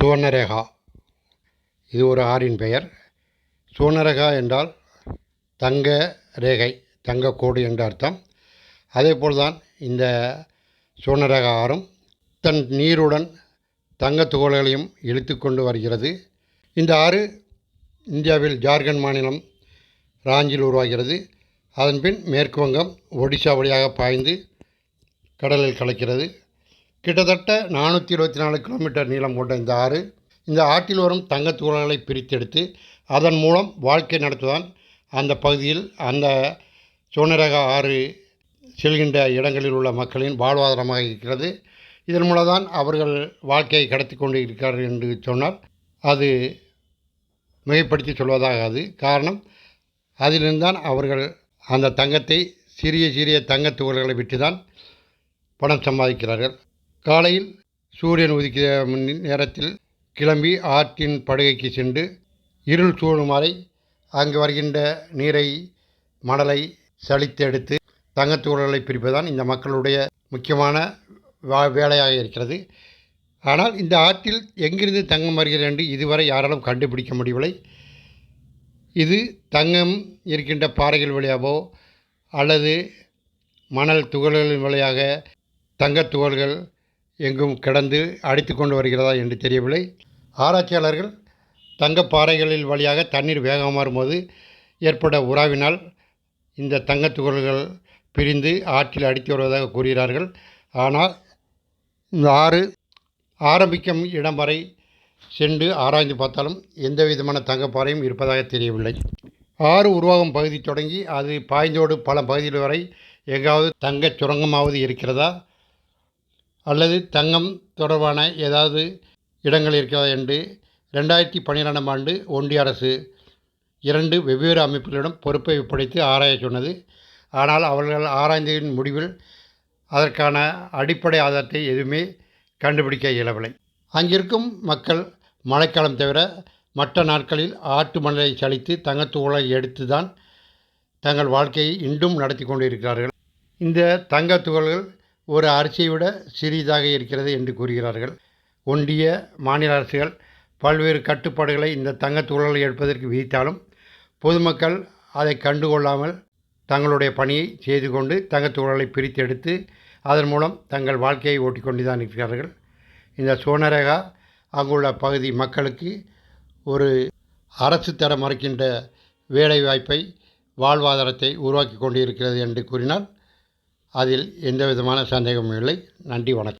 சுவர்ணரேகா. இது ஒரு ஆறின் பெயர். சுவர்ணரேகா என்றால் தங்க ரேகை தங்கக்கோடு என்று அர்த்தம். அதேபோல் தான் இந்த சுவர்ணரேகா ஆறும் தன் நீருடன் தங்கத் துகள்களையும் இழுத்து கொண்டு வருகிறது. இந்த ஆறு இந்தியாவில் ஜார்க்கண்ட் மாநிலம் ராஞ்சியில் உருவாகிறது. அதன்பின் மேற்கு வங்கம் ஒடிஷா வழியாக பாய்ந்து கடலில் கலக்கிறது. கிட்டத்தட்ட நானூற்றி இருபத்தி நாலு கிலோமீட்டர் நீளம் கொண்ட இந்த ஆறு இந்த ஆற்றில் வரும் தங்கத் பிரித்தெடுத்து அதன் மூலம் வாழ்க்கை நடத்துவான். அந்த பகுதியில் அந்த சுவர்ணரேகா ஆறு செல்கின்ற இடங்களில் உள்ள மக்களின் வாழ்வாதாரமாக இருக்கிறது. இதன் மூலம் தான் அவர்கள் வாழ்க்கையை கடத்தி கொண்டு இருக்கிறார்கள் என்று சொன்னால் அது மிகைப்படுத்தி சொல்வதாகாது. காரணம் அதிலிருந்து தான் அவர்கள் அந்த தங்கத்தை சிறிய சிறிய தங்கத் துகள்களை விட்டு தான் பணம் சம்பாதிக்கிறார்கள். காலையில் சூரியன் உதிக்கிற நேரத்தில் கிளம்பி ஆற்றின் படுகைக்கு சென்று இருள் சூழும் வரை அங்கு வருகின்ற நீரை மணலை சளித்தெடுத்து எடுத்து பிரிப்பதுதான் இந்த மக்களுடைய முக்கியமான வா வேலையாக இருக்கிறது. ஆனால் இந்த ஆற்றில் எங்கிருந்து தங்கம் வருகிறது என்று இதுவரை யாராலும் கண்டுபிடிக்க முடியவில்லை. இது தங்கம் இருக்கின்ற பாறைகள் வழியாகவோ அல்லது மணல் துகள்களின் வழியாக தங்கத் துகள்கள் எங்கும் கிடந்து அடித்து கொண்டு வருகிறதா என்று தெரியவில்லை. ஆராய்ச்சியாளர்கள் தங்கப்பாறைகளில் வழியாக தண்ணீர் வேகமாக மாறும்போது ஏற்பட உறாவினால் இந்த தங்கத் துகள்கள் பிரிந்து ஆற்றில் அடித்து வருவதாக கூறுகிறார்கள். ஆனால் இந்த ஆறு ஆரம்பிக்கும் இடம் வரை சென்று ஆராய்ந்து பார்த்தாலும் எந்த விதமான தங்கப்பாறையும் இருப்பதாக தெரியவில்லை. ஆறு உருவாகும் பகுதி தொடங்கி அது பாய்ந்தோடு பல பகுதிகள் வரை எங்காவது தங்கச் சுரங்கமாவது இருக்கிறதா? அல்லது தங்கம் தொடர்பான ஏதாவது இடங்கள் இருக்கிறதா என்று ரெண்டாயிரத்தி பன்னிரெண்டாம் ஆண்டு ஒன்றிய அரசு இரண்டு வெவ்வேறு அமைப்புகளிடம் பொறுப்பை ஒப்படைத்து ஆராய சொன்னது. ஆனால் அவர்கள் ஆராய்ந்ததின் முடிவில் அதற்கான அடிப்படை ஆதாரத்தை எதுவுமே கண்டுபிடிக்க இயலவில்லை. அங்கிருக்கும் மக்கள் மழைக்காலம் தவிர மற்ற நாட்களில் ஆட்டு மணலை சலித்து தங்கத்தூளை எடுத்து தான் தங்கள் வாழ்க்கையை இன்றும் நடத்தி கொண்டு இருக்கிறார்கள் இந்த தங்க துகள்கள் ஒரு அரிசியை விட சிறியதாக இருக்கிறது என்று கூறுகிறார்கள். ஒன்றிய மாநில அரசுகள் பல்வேறு கட்டுப்பாடுகளை இந்த தங்கத் எடுப்பதற்கு விதித்தாலும் பொதுமக்கள் அதை கண்டுகொள்ளாமல் தங்களுடைய பணியை செய்து கொண்டு தங்கத்தூழலை பிரித்து எடுத்து அதன் மூலம் தங்கள் வாழ்க்கையை ஓட்டிக்கொண்டு தான் இருக்கிறார்கள். இந்த சோனரேகா அங்குள்ள பகுதி மக்களுக்கு ஒரு அரசு தர மறுக்கின்ற வேலை வாய்ப்பை வாழ்வாதாரத்தை உருவாக்கி கொண்டு இருக்கிறது என்று கூறினால் அதில் எந்த விதமான சந்தேகமும் இல்லை. நன்றி வணக்கம்.